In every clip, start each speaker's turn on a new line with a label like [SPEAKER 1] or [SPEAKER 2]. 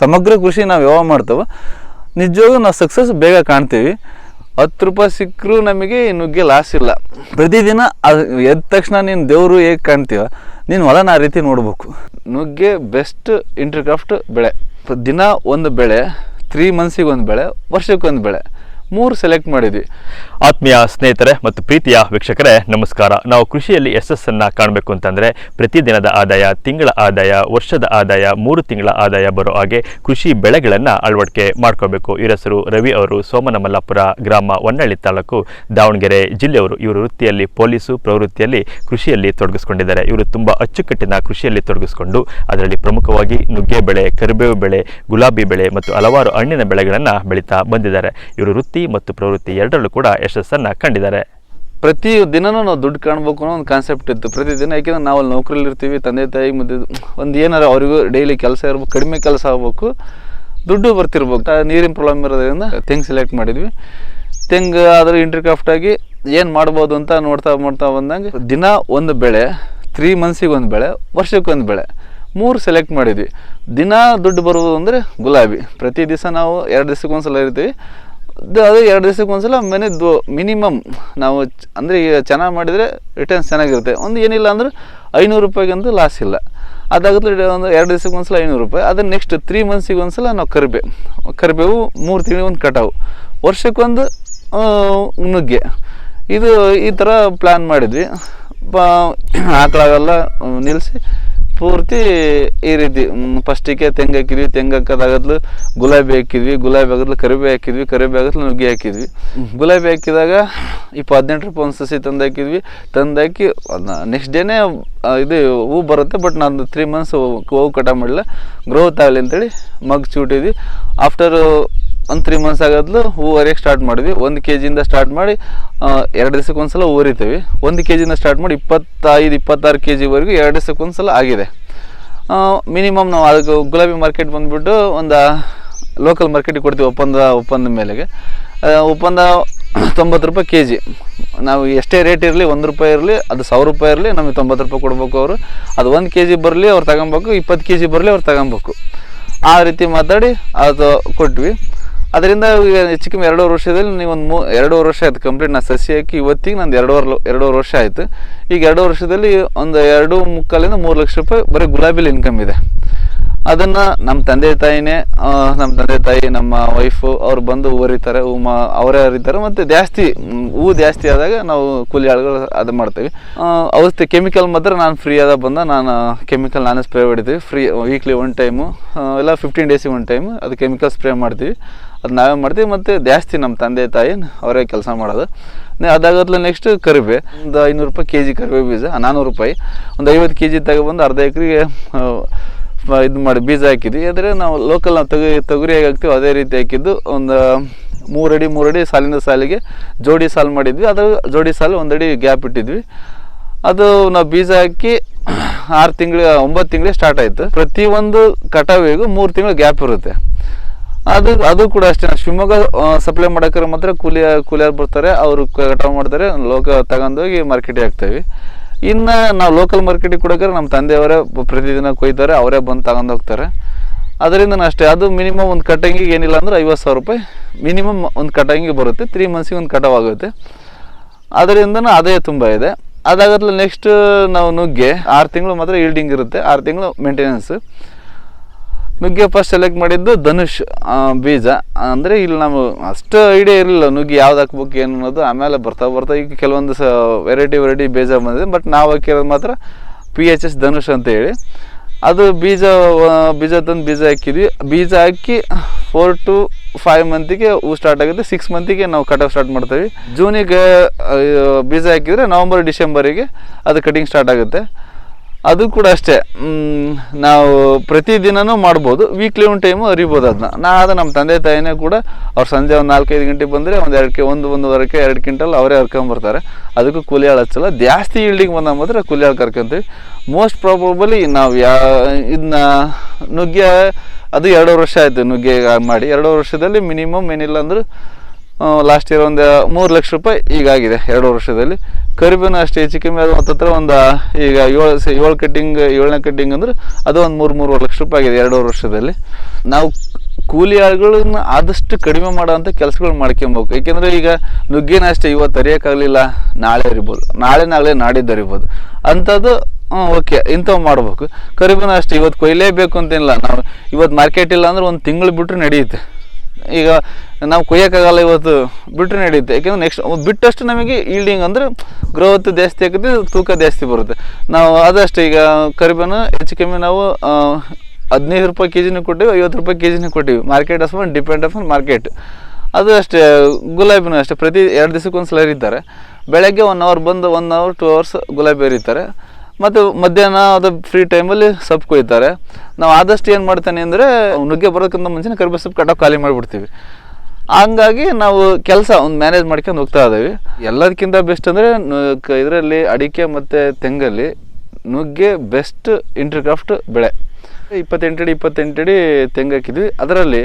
[SPEAKER 1] ಸಮಗ್ರ ಕೃಷಿ ನಾವು ಯಾವಾಗ ಮಾಡ್ತೇವೆ ನಿಜವಾಗೂ ನಾವು ಸಕ್ಸಸ್ ಬೇಗ ಕಾಣ್ತೀವಿ. ಹತ್ತು ರೂಪಾಯಿ ಸಿಕ್ಕರೂ ನಮಗೆ ನುಗ್ಗೆ ಲಾಸ್ ಇಲ್ಲ. ಪ್ರತಿದಿನ ಅದು ಎದ್ದ ತಕ್ಷಣ ನೀನು ದೇವರು ಹೇಗೆ ಕಾಣ್ತೀವ ನೀನು ಹೊಲನ ಆ ರೀತಿ ನೋಡ್ಬೇಕು. ನುಗ್ಗೆ ಬೆಸ್ಟ್ ಇಂಟರ್ಕ್ರಾಫ್ಟ್ ಬೆಳೆ. ದಿನ ಒಂದು ಬೆಳೆ ತ್ರೀ ಮಂತ್ಸಿಗೆ ಒಂದು ಬೆಳೆ ವರ್ಷಕ್ಕೊಂದು ಬೆಳೆ. ಮೂರು ಸೆಲೆಕ್ಟ್ ಮಾಡಿದ್ವಿ.
[SPEAKER 2] ಆತ್ಮೀಯ ಸ್ನೇಹಿತರೆ ಮತ್ತು ಪ್ರೀತಿಯ ವೀಕ್ಷಕರೇ, ನಮಸ್ಕಾರ. ನಾವು ಕೃಷಿಯಲ್ಲಿ ಯಶಸ್ಸನ್ನು ಕಾಣಬೇಕು ಅಂತಂದರೆ ಪ್ರತಿದಿನದ ಆದಾಯ, ತಿಂಗಳ ಆದಾಯ, ವರ್ಷದ ಆದಾಯ, ಮೂರು ತಿಂಗಳ ಆದಾಯ ಬರೋ ಹಾಗೆ ಕೃಷಿ ಬೆಳೆಗಳನ್ನು ಅಳವಡಿಕೆ ಮಾಡ್ಕೋಬೇಕು. ಇರಸರು ರವಿ ಅವರು, ಸೋಮನಮಲ್ಲಾಪುರ ಗ್ರಾಮ ಹೊನ್ನಳ್ಳಿ ತಾಲೂಕು ದಾವಣಗೆರೆ ಜಿಲ್ಲೆಯವರು. ಇವರು ವೃತ್ತಿಯಲ್ಲಿ ಪೊಲೀಸು, ಪ್ರವೃತ್ತಿಯಲ್ಲಿ ಕೃಷಿಯಲ್ಲಿ ತೊಡಗಿಸ್ಕೊಂಡಿದ್ದಾರೆ. ಇವರು ತುಂಬ ಅಚ್ಚುಕಟ್ಟಿನ ಕೃಷಿಯಲ್ಲಿ ತೊಡಗಿಸ್ಕೊಂಡು ಅದರಲ್ಲಿ ಪ್ರಮುಖವಾಗಿ ನುಗ್ಗೆ ಬೆಳೆ ಕರಿಬೇವು ಬೆಳೆ, ಗುಲಾಬಿ ಬೆಳೆ ಮತ್ತು ಹಲವಾರು ಹಣ್ಣಿನ ಬೆಳೆಗಳನ್ನು ಬೆಳೀತಾ ಬಂದಿದ್ದಾರೆ. ಇವರು ವೃತ್ತಿ ಮತ್ತು ಪ್ರವೃತ್ತಿ ಎರಡರಲ್ಲೂ ಕೂಡ ಯಶಸ್ಸನ್ನು ಕಂಡಿದ್ದಾರೆ.
[SPEAKER 1] ಪ್ರತಿ ದಿನನೂ ನಾವು ದುಡ್ಡು ಕಾಣಬೇಕು ಅನ್ನೋ ಒಂದು ಕಾನ್ಸೆಪ್ಟ್ ಇತ್ತು. ಪ್ರತಿದಿನ ಯಾಕೆಂದ್ರೆ ನಾವು ಅಲ್ಲಿ ನೌಕರಿಲಿ ಇರ್ತೀವಿ ತಂದೆ ತಾಯಿ ಮುಂದೆ ಒಂದು ಏನಾರು ಅವರಿಗೂ ಡೈಲಿ ಕೆಲಸ ಇರ್ಬೇಕು, ಕಡಿಮೆ ಕೆಲಸ ಆಗ್ಬೇಕು, ದುಡ್ಡು ಬರ್ತಿರ್ಬೇಕು. ನೀರಿನ ಪ್ರಾಬ್ಲಮ್ ಇರೋದ್ರಿಂದ ತೆಂಗು ಸೆಲೆಕ್ಟ್ ಮಾಡಿದ್ವಿ. ತೆಂಗು ಅದ್ರ ಇಂಟರ್ಕ್ರಾಫ್ಟ್ ಆಗಿ ಏನು ಮಾಡ್ಬೋದು ಅಂತ ನೋಡ್ತಾ ಮಾಡ್ತಾ ಬಂದಂಗೆ ದಿನ ಒಂದು ಬೆಳೆ ತ್ರೀ ಮಂತ್ಸಿಗೆ ಒಂದು ಬೆಳೆ ವರ್ಷಕ್ಕೊಂದು ಬೆಳೆ, ಮೂರು ಸೆಲೆಕ್ಟ್ ಮಾಡಿದ್ವಿ. ದಿನ ದುಡ್ಡು ಬರೋದು ಅಂದರೆ ಗುಲಾಬಿ. ಪ್ರತಿ ದಿವಸ ನಾವು ಎರಡು ದಿವಸಕ್ಕೆ ಒಂದ್ಸಲ ಇರ್ತೀವಿ. ಅದು ಎರಡು ದಿವಸಕ್ಕೆ ಒಂದ್ಸಲ ಮನೆದು ಮಿನಿಮಮ್ ನಾವು ಅಂದರೆ ಈಗ ಚೆನ್ನಾಗಿ ಮಾಡಿದರೆ ರಿಟರ್ನ್ಸ್ ಚೆನ್ನಾಗಿರುತ್ತೆ. ಒಂದು ಏನಿಲ್ಲ ಅಂದ್ರೆ ಐನೂರು ರೂಪಾಯಿಗಂತೂ ಲಾಸ್ ಇಲ್ಲ. ಅದಾಗುತ್ತೆ ಒಂದು ಎರಡು ದಿವ್ಸಕ್ಕೆ ಒಂದ್ಸಲ ಐನೂರು ರೂಪಾಯಿ. ಅದನ್ನ ನೆಕ್ಸ್ಟ್ ತ್ರೀ ಮಂತ್ಸಿಗೆ ಒಂದ್ಸಲ ನಾವು ಕರಿಬೇ. ಕರಿಬೇವು ಮೂರು ತಿಂಗಳಿಗೆ ಒಂದು ಕಟಾವು. ವರ್ಷಕ್ಕೊಂದು ನುಗ್ಗೆ. ಇದು ಈ ಥರ ಪ್ಲ್ಯಾನ್ ಮಾಡಿದ್ವಿ. ಆಕಳಾಗೆಲ್ಲ ನಿಲ್ಲಿಸಿ ಪೂರ್ತಿ ಈ ರೀತಿ ಫಸ್ಟಿಗೆ ತೆಂಗು ಹಾಕಿದ್ವಿ ತೆಂಗು ಹಾಕೋದಾಗದ್ಲು ಗುಲಾಬಿ ಹಾಕಿದ್ವಿ ಗುಲಾಬಿ ಆಗದ್ಲು ಕರಿಬೇವು ಹಾಕಿದ್ವಿ ಕರಿಬೇ ಆಗದ್ಲು ನುಗ್ಗಿ ಹಾಕಿದ್ವಿ. ಗುಲಾಬಿ ಹಾಕಿದಾಗ ಇಪ್ಪ ಹದಿನೆಂಟು ರೂಪಾಯಿ ಒಂದು ಸಸಿ ತಂದು ಹಾಕಿದ್ವಿ. ತಂದು ಹಾಕಿ ನೆಕ್ಸ್ಟ್ ಡೇನೇ ಇದು ಹೂ ಬರುತ್ತೆ ಬಟ್ ನಾನು ತ್ರೀ ಮಂತ್ಸ್ ಹೂವು ಕಟ ಮಾಡಿಲ್ಲ ಗ್ರೋತ್ ಆಗಲಿ ಅಂತೇಳಿ ಮಗ್ ಚೂಟಿದ್ವಿ. ಆಫ್ಟರ್ ಒಂದು ತ್ರೀ ಮಂತ್ಸ್ ಆಗೋದ್ಲು ಹೂ ಹರಿಯಕ್ಕೆ ಸ್ಟಾರ್ಟ್ ಮಾಡಿದ್ವಿ. ಒಂದು ಕೆ ಜಿಯಿಂದ ಸ್ಟಾರ್ಟ್ ಮಾಡಿ ಎರಡು ದಿವಸಕ್ಕೆ ಒಂದ್ಸಲ ಹೂ ಹರಿತೀವಿ ಒಂದು ಕೆ ಜಿಯಿಂದ ಸ್ಟಾರ್ಟ್ ಮಾಡಿ ಇಪ್ಪತ್ತೈದು, ಇಪ್ಪತ್ತಾರು ಕೆ ಜಿವರೆಗೂ ಎರಡು ದಿವ್ಸಕ್ಕೆ ಒಂದು ಸಲ ಆಗಿದೆ ಮಿನಿಮಮ್ ನಾವು ಅದಕ್ಕೆ ಗುಲಾಬಿ ಮಾರ್ಕೆಟ್ ಬಂದುಬಿಟ್ಟು ಒಂದು ಲೋಕಲ್ ಮಾರ್ಕೆಟಿಗೆ ಕೊಡ್ತೀವಿ ಒಪ್ಪಂದ ಒಪ್ಪಂದ ಮೇಲೆಗೆ. ಒಪ್ಪಂದ ತೊಂಬತ್ತು ರೂಪಾಯಿ ಕೆ ಜಿ ನಾವು ಎಷ್ಟೇ ರೇಟ್ ಇರಲಿ, ಒಂದು ರೂಪಾಯಿ ಇರಲಿ, ಅದು ಸಾವಿರ ರೂಪಾಯಿ ಇರಲಿ, ನಮಗೆ ತೊಂಬತ್ತು ರೂಪಾಯಿ ಕೊಡ್ಬೇಕು ಅವರು. ಅದು ಒಂದು ಕೆ ಜಿ ಬರಲಿ ಅವ್ರು ತಗೊಬೇಕು, ಇಪ್ಪತ್ತು ಕೆ ಜಿ ಬರಲಿ ಅವ್ರು ತಗೊಬೇಕು. ಆ ರೀತಿ ಮಾತಾಡಿ ಅದು ಕೊಟ್ವಿ. ಅದರಿಂದ ಈಗ ಹೆಚ್ಚು ಕಮ್ಮಿ ಎರಡೂವರೆ ವರ್ಷದಲ್ಲಿ ನೀವು ಒಂದು ಮೂ ಎರಡೂವರೆ ವರ್ಷ ಆಯ್ತು. ಕಂಪ್ಲೀಟ್ ನಾನು ಸಸಿ ಹಾಕಿ ಇವತ್ತಿಗೆ ನಂದು ಎರಡೂವರೆ ಎರಡೂವರೆ ವರ್ಷ ಆಯಿತು. ಈಗ ಎರಡು ವರ್ಷದಲ್ಲಿ ಒಂದು ಎರಡು ಮುಕ್ಕಾಲಿಂದ ಮೂರು ಲಕ್ಷ ರೂಪಾಯಿ ಬರೀ ಗುಲಾಬಿಲಿ ಇನ್ಕಮ್ ಇದೆ. ಅದನ್ನು ನಮ್ಮ ತಂದೆ ತಾಯಿನೇ ನಮ್ಮ ತಂದೆ ತಾಯಿ, ನಮ್ಮ ವೈಫು ಅವ್ರು ಬಂದು ಹೂ ಹರಿತಾರೆ ಹೂ ಮಾ ಅವರೇ ಹರಿತಾರೆ ಮತ್ತು ಜಾಸ್ತಿ ಹೂವು ಜಾಸ್ತಿ ಆದಾಗ ನಾವು ಕೂಲಿ ಆಳುಗಳು ಅದು ಮಾಡ್ತೀವಿ. ಔಷಧಿ ಕೆಮಿಕಲ್ ಮಾತ್ರ ನಾನು ಫ್ರೀ ಆದಾಗ ಬಂದ ನಾನು ಕೆಮಿಕಲ್ ನಾನೇ ಸ್ಪ್ರೇ ಹೊಡಿತೀವಿ ಫ್ರೀ ವೀಕ್ಲಿ ಒನ್ ಟೈಮು ಎಲ್ಲ ಫಿಫ್ಟೀನ್ ಡೇಸಿಗೆ ಒನ್ ಟೈಮು ಅದು ಕೆಮಿಕಲ್ ಸ್ಪ್ರೇ ಮಾಡ್ತೀವಿ. ಅದು ನಾವೇ ಮಾಡ್ತೀವಿ ಮತ್ತು ಜಾಸ್ತಿ ನಮ್ಮ ತಂದೆ ತಾಯಿ ಅವರೇ ಕೆಲಸ ಮಾಡೋದು. ಅದಾಗತ್ಲೆ ನೆಕ್ಸ್ಟ್ ಕರಿಬೆ ಒಂದು ಐನೂರು ರೂಪಾಯಿ ಕೆ ಜಿ ಕರಿಬೇ ಬೀಜ ನಾನ್ನೂರು ರೂಪಾಯಿ. ಒಂದು ಐವತ್ತು ಕೆ ಜಿ ತಗೊಬಂದು ಅರ್ಧ ಎಕರೆಗೆ ಇದು ಮಾಡಿ ಬೀಜ ಹಾಕಿದ್ವಿ. ಅಂದರೆ ನಾವು ಲೋಕಲ್ ನಾವು ತೊಗರಿ ತೊಗರಿ ಹಾಕ್ತೀವಿ ಅದೇ ರೀತಿ ಹಾಕಿದ್ದು. ಒಂದು ಮೂರಡಿ ಮೂರಡಿ ಸಾಲಿನ ಸಾಲಿಗೆ ಜೋಡಿ ಸಾಲು ಮಾಡಿದ್ವಿ. ಅದು ಜೋಡಿ ಸಾಲು ಒಂದಡಿ ಗ್ಯಾಪ್ ಇಟ್ಟಿದ್ವಿ. ಅದು ನಾವು ಬೀಜ ಹಾಕಿ ಆರು ತಿಂಗಳು, ಒಂಬತ್ತು ತಿಂಗಳಿಗೆ ಸ್ಟಾರ್ಟ್ ಆಯಿತು. ಪ್ರತಿಯೊಂದು ಕಟಾವಿಗೂ ಮೂರು ತಿಂಗಳು ಗ್ಯಾಪ್ ಇರುತ್ತೆ. ಅದು ಅದು ಕೂಡ ಅಷ್ಟೇ. ಶಿವಮೊಗ್ಗ ಸಪ್ಲೈ ಮಾಡೋಕ್ರೆ ಮಾತ್ರ ಕೂಲಿ ಕೂಲಿಯಾರು ಬರ್ತಾರೆ. ಅವರು ಕಟಾವು ಮಾಡ್ತಾರೆ. ಲೋಕ ತಗೊಂಡೋಗಿ ಮಾರ್ಕೆಟಿಗೆ ಹಾಕ್ತೇವೆ. ಇನ್ನು ನಾವು ಲೋಕಲ್ ಮಾರ್ಕೆಟಿಗೆ ಕೊಡೋಕೆ ನಮ್ಮ ತಂದೆಯವರೇ ಪ್ರತಿದಿನ ಕೊಯ್ತಾರೆ. ಅವರೇ ಬಂದು ತಗೊಂಡು ಹೋಗ್ತಾರೆ. ಅದರಿಂದ ಅಷ್ಟೇ. ಅದು ಮಿನಿಮಮ್ ಒಂದು ಕಟ್ಟಂಗಿಗೆ ಏನಿಲ್ಲ ಅಂದ್ರೆ ಐವತ್ತು ಸಾವಿರ ರೂಪಾಯಿ. ಮಿನಿಮಮ್ ಒಂದು ಕಟ್ಟಂಗಿ ಬರುತ್ತೆ. ತ್ರೀ ಮಂತ್ಸಿಗೆ ಒಂದು ಕಟಾವ್ ಆಗುತ್ತೆ. ಅದರಿಂದನೂ ಅದೇ ತುಂಬ ಇದೆ. ಅದಾಗತ್ಲೆ ನೆಕ್ಸ್ಟ್ ನಾವು ನುಗ್ಗೆ. ಆರು ತಿಂಗಳು ಮಾತ್ರ ಈಲ್ಡಿಂಗ್ ಇರುತ್ತೆ. ಆರು ತಿಂಗಳು ಮೇಂಟೆನೆನ್ಸ್ ನುಗ್ಗೆ ಫಸ್ಟ್ ಸೆಲೆಕ್ಟ್ ಮಾಡಿದ್ದು ಧನುಷ್ ಬೀಜ. ಅಂದರೆ ಇಲ್ಲಿ ನಾವು ಅಷ್ಟು ಐಡಿಯಾ ಇರಲಿಲ್ಲ ನುಗ್ಗೆ ಯಾವ್ದು ಹಾಕ್ಬೇಕು, ಏನು ಅನ್ನೋದು. ಆಮೇಲೆ ಬರ್ತಾ ಬರ್ತಾ ಈಗ ಕೆಲವೊಂದು ಸ ವೆರೈಟಿ ವೆರೈಟಿ ಬೀಜ ಬಂದಿದೆ. ಬಟ್ ನಾವು ಹಾಕಿರೋದು ಮಾತ್ರ ಪಿ ಎಚ್ ಎಸ್ ಧನುಷ್ ಅಂತೇಳಿ ಅದು ಬೀಜ ಬೀಜ ತಂದು ಬೀಜ ಹಾಕಿದ್ವಿ. ಬೀಜ ಹಾಕಿ ಫೋರ್ ಟು ಫೈವ್ ಮಂತಿಗೆ ಹೂ ಸ್ಟಾರ್ಟ್ ಆಗುತ್ತೆ. ಸಿಕ್ಸ್ ಮಂತಿಗೆ ನಾವು ಕಟಾವ್ ಸ್ಟಾರ್ಟ್ ಮಾಡ್ತೀವಿ. ಜೂನಿಗೆ ಬೀಜ ಹಾಕಿದರೆ ನವಂಬರ್ ಡಿಸೆಂಬರಿಗೆ ಅದು ಕಟಿಂಗ್ ಸ್ಟಾರ್ಟ್ ಆಗುತ್ತೆ. ಅದು ಕೂಡ ಅಷ್ಟೇ. ನಾವು ಪ್ರತಿದಿನನೂ ಮಾಡ್ಬೋದು. ವೀಕ್ಲಿ ಒನ್ ಟೈಮು ಅರಿಬೋದು ಅದನ್ನ ನಾ ಅದು ನಮ್ಮ ತಂದೆ ತಾಯಿನೇ ಕೂಡ ಅವ್ರು ಸಂಜೆ ಒಂದು ನಾಲ್ಕೈದು ಗಂಟೆಗೆ ಬಂದರೆ ಒಂದು ಎರಡು ಕೆ, ಒಂದು ಒಂದೂವರೆಗೆ ಎರಡು ಕ್ವಿಂಟಲ್ ಅವರೇ ಹರ್ಕೊಂಬರ್ತಾರೆ ಅದಕ್ಕೂ ಕೂಲಿ ಆಳು ಹಚ್ಚಲ್ಲ. ಜಾಸ್ತಿ ಇಲ್ಡಿಂಗ್ ಬಂದ ಮಾತ್ರ ಕೂಲಿ ಆಳು ಕರ್ಕೊಂತೀವಿ. ಮೋಸ್ಟ್ ಪ್ರಾಬಬಲಿ ನಾವು ಯಾ ಇದನ್ನ ನುಗ್ಗೆ, ಅದು ಎರಡೂವರೆ ವರ್ಷ ಆಯಿತು ನುಗ್ಗೆ ಮಾಡಿ. ಎರಡೂವರೆ ವರ್ಷದಲ್ಲಿ ಮಿನಿಮಮ್ ಏನಿಲ್ಲ ಅಂದ್ರೆ ಲಾಸ್ಟ್ ಇಯರ್ ಒಂದು ಮೂರು ಲಕ್ಷ ರೂಪಾಯಿ ಈಗಾಗಿದೆ ಎರಡು ವರ್ಷದಲ್ಲಿ. ಕರಿಬೇವಿನ ಅಷ್ಟೇ ಹೆಚ್ಚು ಕಮ್ಮಿ ಅದು ಹತ್ತತ್ರ ಒಂದು, ಈಗ ಏಳು ಏಳು ಕಟ್ಟಿಂಗ್ ಏಳನೇ ಕಟ್ಟಿಂಗ್ ಅಂದ್ರೆ ಅದು ಒಂದು ಮೂರು, ಮೂರುವರೆ ಲಕ್ಷ ರೂಪಾಯಿ ಆಗಿದೆ ಎರಡು ವರ್ಷದಲ್ಲಿ. ನಾವು ಕೂಲಿ ಆಳುಗಳನ್ನ ಆದಷ್ಟು ಕಡಿಮೆ ಮಾಡೋವಂಥ ಕೆಲಸಗಳು ಮಾಡ್ಕೊಬೇಕು. ಏಕೆಂದರೆ ಈಗ ನುಗ್ಗಿನ ಅಷ್ಟೇ ಇವತ್ತು ಅರಿಯೋಕ್ಕಾಗಲಿಲ್ಲ, ನಾಳೆ ಅರಿಬೋದು. ನಾಳೆ ನಾಳೆ ನಾಡಿದ್ದು ಅರಿಬೋದು. ಅಂಥದ್ದು ಓಕೆ, ಇಂಥವು ಮಾಡ್ಬೇಕು. ಕರಿಬೇನ ಅಷ್ಟೇ ಇವತ್ತು ಕೊಯ್ಲೇಬೇಕು ಅಂತೇನಿಲ್ಲ ನಾವು ಇವತ್ತು ಮಾರ್ಕೆಟ್ ಇಲ್ಲ ಅಂದ್ರೆ ಒಂದು ತಿಂಗಳು ಬಿಟ್ಟರೆ ನಡೆಯುತ್ತೆ. ಈಗ ನಾವು ಕೊಯ್ಯೋಕ್ಕಾಗಲ್ಲ ಇವತ್ತು ಬಿಟ್ಟರೆ ನಡೆಯುತ್ತೆ. ಯಾಕೆಂದ್ರೆ ನೆಕ್ಸ್ಟ್ ಬಿಟ್ಟಷ್ಟು ನಮಗೆ ಈಲ್ಡಿಂಗ್ ಅಂದ್ರೆ ಗ್ರೋತ್ ಜಾಸ್ತಿ ಆಗುತ್ತೆ, ತೂಕ ಜಾಸ್ತಿ ಬರುತ್ತೆ. ನಾವು ಆದಷ್ಟು ಈಗ ಕರಿಬೇನ ಹೆಚ್ಚು ಕಮ್ಮಿ ನಾವು ಹದಿನೈದು ರೂಪಾಯಿ ಕೆ ಜಿನೂ ಕೊಟ್ಟಿವಿ, ಐವತ್ತು ರೂಪಾಯಿ ಕೆ ಜಿನೂ ಕೊಟ್ಟಿವಿ. ಮಾರ್ಕೆಟ್ ಅಸ್ಮಾನ್ ಡಿಪೆಂಡ್ ಅಪಾನ್ ಮಾರ್ಕೆಟ್ ಅದು ಅಷ್ಟೇ, ಗುಲಾಬಿನೂ ಅಷ್ಟೇ. ಪ್ರತಿ ಎರಡು ದಿವಸಕ್ಕೆ ಒಂದು ಸಲ ಇರಿತಾರೆ ಬೆಳಗ್ಗೆ ಒನ್ ಅವರ್ ಬಂದು ಒನ್ ಅವರ್ ಟೂ ಅವರ್ಸ್ ಗುಲಾಬಿ ಎರಿತಾರೆ ಮತ್ತು ಮಧ್ಯಾಹ್ನ ಅದು ಫ್ರೀ ಟೈಮಲ್ಲಿ ಸೊಪ್ಪು ಕೊಯ್ತಾರೆ. ನಾವು ಆದಷ್ಟು ಏನು ಮಾಡ್ತಾನೆ ಅಂದರೆ, ನುಗ್ಗೆ ಬರೋದಕ್ಕಿಂತ ಮುಂಚೆ ಕರಿಬೇವು ಸೊಪ್ಪು ಕಟಾವು ಖಾಲಿ ಮಾಡಿಬಿಡ್ತೀವಿ. ಹಂಗಾಗಿ ನಾವು ಕೆಲಸ ಒಂದು ಮ್ಯಾನೇಜ್ ಮಾಡ್ಕೊಂಡು ಹೋಗ್ತಾ ಇದ್ದೀವಿ. ಎಲ್ಲದಕ್ಕಿಂತ ಬೆಸ್ಟ್ ಅಂದರೆ ಇದರಲ್ಲಿ ಅಡಿಕೆ ಮತ್ತು ತೆಂಗಲ್ಲಿ ನುಗ್ಗೆ ಬೆಸ್ಟ್ ಇಂಟರ್ಕ್ರಾಫ್ಟ್ ಬೆಳೆ. ಇಪ್ಪತ್ತೆಂಟು ಅಡಿ ಇಪ್ಪತ್ತೆಂಟು ಅಡಿ ತೆಂಗು ಹಾಕಿದ್ವಿ. ಅದರಲ್ಲಿ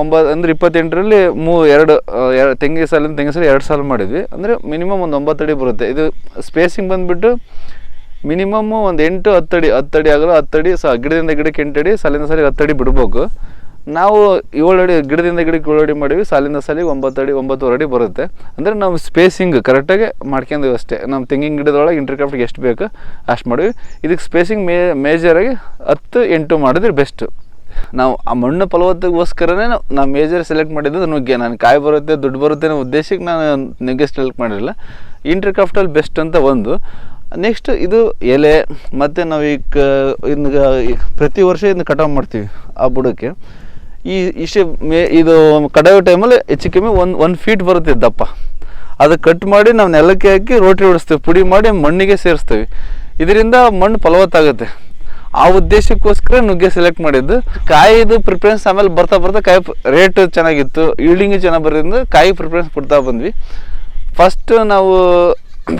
[SPEAKER 1] ಒಂಬತ್ತು ಅಂದರೆ ಇಪ್ಪತ್ತೆಂಟರಲ್ಲಿ ಮೂ, ಎರಡು ಎರಡು ತೆಂಗಿನ ಸಾಲಿನ ತೆಂಗಿನ ಸಾಲ ಎರಡು ಸಾಲು ಮಾಡಿದ್ವಿ. ಅಂದರೆ ಮಿನಿಮಮ್ ಒಂದು ಒಂಬತ್ತು ಅಡಿ ಬರುತ್ತೆ. ಇದು ಸ್ಪೇಸಿಂಗ್ ಬಂದುಬಿಟ್ಟು ಮಿನಿಮಮ್ ಒಂದು ಎಂಟು ಹತ್ತಡಿ ಹತ್ತಡಿ ಆಗಲು ಹತ್ತಡಿ ಸ ಗಿಡದಿಂದ ಗಿಡಕ್ಕೆ ಎಂಟಡಿ ಸಾಲಿಂದ ಸಾಲಿಗೆ ಹತ್ತಡಿ ಬಿಡ್ಬೇಕು. ನಾವು ಏಳಡಿ ಗಿಡದಿಂದ ಗಿಡಕ್ಕೆ ಏಳಡಿ ಮಾಡಿವಿ, ಸಾಲಿಂದ ಸಾಲಿಗೆ ಒಂಬತ್ತು ಅಡಿ, ಒಂಬತ್ತುವರೆ ಅಡಿ ಬರುತ್ತೆ. ಅಂದರೆ ನಾವು ಸ್ಪೇಸಿಂಗ್ ಕರೆಕ್ಟಾಗಿ ಮಾಡ್ಕೊಂಡಿವಿ ಅಷ್ಟೇ. ನಮ್ಮ ತೆಂಗಿನ ಗಿಡದೊಳಗೆ ಇಂಟರ್ಕ್ರಾಫ್ಟ್ಗೆ ಎಷ್ಟು ಬೇಕು ಅಷ್ಟು ಮಾಡಿವಿ. ಇದಕ್ಕೆ ಸ್ಪೇಸಿಂಗ್ ಮೇ ಮೇಜರಾಗಿ ಹತ್ತು, ಎಂಟು ಮಾಡಿದ್ರೆ ಬೆಸ್ಟು ನಾವು ಆ ಮಣ್ಣು ಫಲವತ್ತಗೋಸ್ಕರನೇ ನಾವು ಮೇಜರ್ ಸೆಲೆಕ್ಟ್ ಮಾಡಿದ್ದು ನುಗ್ಗೆ. ನಾನು ಕಾಯಿ ಬರುತ್ತೆ, ದುಡ್ಡು ಬರುತ್ತೆ ಅನ್ನೋ ಉದ್ದೇಶಕ್ಕೆ ನಾನು ನುಗ್ಗೆ ಸೆಲೆಕ್ಟ್ ಮಾಡಿರಲಿಲ್ಲ ಇಂಟರ್ಕ್ರಾಫ್ಟಲ್ಲಿ ಬೆಸ್ಟ್ ಅಂತ ಒಂದು. ನೆಕ್ಸ್ಟ್ ಇದು ಎಲೆ, ಮತ್ತು ನಾವು ಈ ಕ, ಇನ್ನು ಈ ಪ್ರತಿ ವರ್ಷ ಇದನ್ನ ಕಟಾವು ಮಾಡ್ತೀವಿ ಆ ಬುಡಕ್ಕೆ. ಈ, ಇಷ್ಟೇ ಮೇ, ಇದು ಕಡಾಯೋ ಟೈಮಲ್ಲಿ ಹೆಚ್ಚು ಕಮ್ಮಿ ಒಂದು ಒಂದು ಫೀಟ್ ಬರುತ್ತೆ ದಪ್ಪ. ಅದು ಕಟ್ ಮಾಡಿ ನಾವು ನೆಲಕ್ಕೆ ಹಾಕಿ ರೋಟಿ ಹೊಡಿಸ್ತೀವಿ ಪುಡಿ ಮಾಡಿ ಮಣ್ಣಿಗೆ ಸೇರಿಸ್ತೀವಿ. ಇದರಿಂದ ಮಣ್ಣು ಫಲವತ್ತಾಗುತ್ತೆ. ಆ ಉದ್ದೇಶಕ್ಕೋಸ್ಕರ ನುಗ್ಗೆ ಸೆಲೆಕ್ಟ್ ಮಾಡಿದ್ದು. ಕಾಯಿದು ಪ್ರಿಫರೆನ್ಸ್ ಆಮೇಲೆ ಬರ್ತಾ ಬರ್ತಾ ಕಾಯಿ ರೇಟ್ ಚೆನ್ನಾಗಿತ್ತು. ಈಲ್ಡಿಂಗು ಚೆನ್ನಾಗಿ ಬರೋದ್ರಿಂದ ಕಾಯಿ ಪ್ರಿಫರೆನ್ಸ್ ಕೊಡ್ತಾ ಬಂದ್ವಿ. ಫಸ್ಟ್ ನಾವು